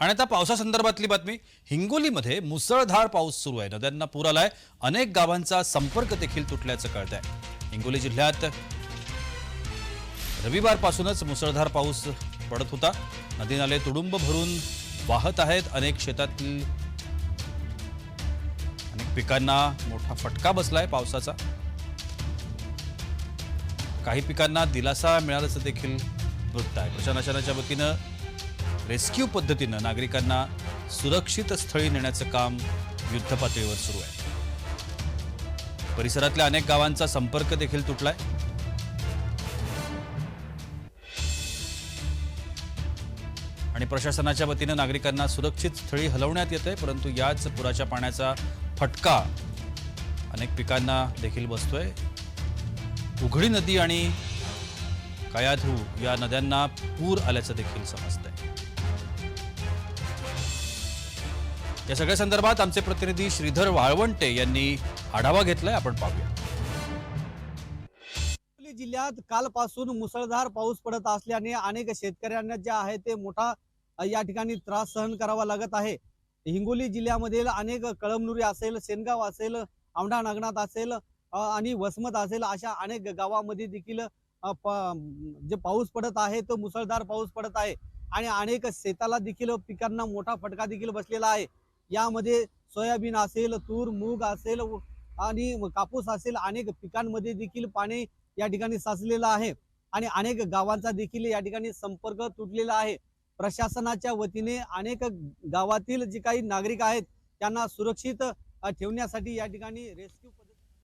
आणि आता पावसासंदर्भातली बातमी हिंगोलीमध्ये मुसळधार पाऊस सुरू आहे. नद्यांना पूर आलाय. अनेक गावांचा संपर्क देखील तुटल्याचं कळत आहे हिंगोली जिल्ह्यात रविवारपासूनच मुसळधार पाऊस पडत होता. नदी नाले तुडुंब भरून वाहत आहेत. अनेक शेतातील अनेक पिकांना मोठा फटका बसलाय पावसाचा. काही पिकांना दिलासा मिळाल्याचं देखील वृत्त आहे. प्रशासनाच्या वतीनं रेस्क्यू पद्धतीनं नागरिकांना सुरक्षित स्थळी नेण्याचं काम युद्धपातळीवर सुरू आहे. परिसरातल्या अनेक गावांचा संपर्क देखील तुटलाय. आणि प्रशासनाच्या वतीनं नागरिकांना सुरक्षित स्थळी हलवण्यात येत आहे परंतु याच पुराच्या पाण्याचा फटका अनेक पिकांना देखील बसतोय. उघडी नदी आणि कयाधू या नद्यांना पूर आल्याचं देखील समजतंय. या सगळ्या संदर्भात आमचे प्रतिनिधी श्रीधर वाळवंटे यांनी आढावा घेतलाय. आपण पाहूया. हिंगोली जिल्ह्यात कालपासून मुसळधार पाऊस पडत असल्याने अनेक शेतकऱ्यांना जे आहे ते मोठा या ठिकाणी त्रास सहन करावा लागत आहे. हिंगोली जिल्ह्यामधील अनेक कळमनुरी असेल सेनगाव असेल औंढा नागनाथ असेल आणि वसमत असेल अशा अनेक गावामध्ये देखील जे पाऊस पडत आहे तो मुसळधार पाऊस पडत आहे. आणि अनेक शेताला देखील पिकांना मोठा फटका देखील बसलेला आहे. यामध्ये सोयाबीन असेल तूर मूग असेल आणि कापूस असेल अनेक पिकांमध्ये देखील पाणी या ठिकाणी साचलेलं आहे. आणि अनेक गावांचा देखील या ठिकाणी संपर्क तुटलेला आहे. प्रशासनाच्या वतीने अनेक गावातील जे काही नागरिक आहेत त्यांना सुरक्षित ठेवण्यासाठी या ठिकाणी रेस्क्यू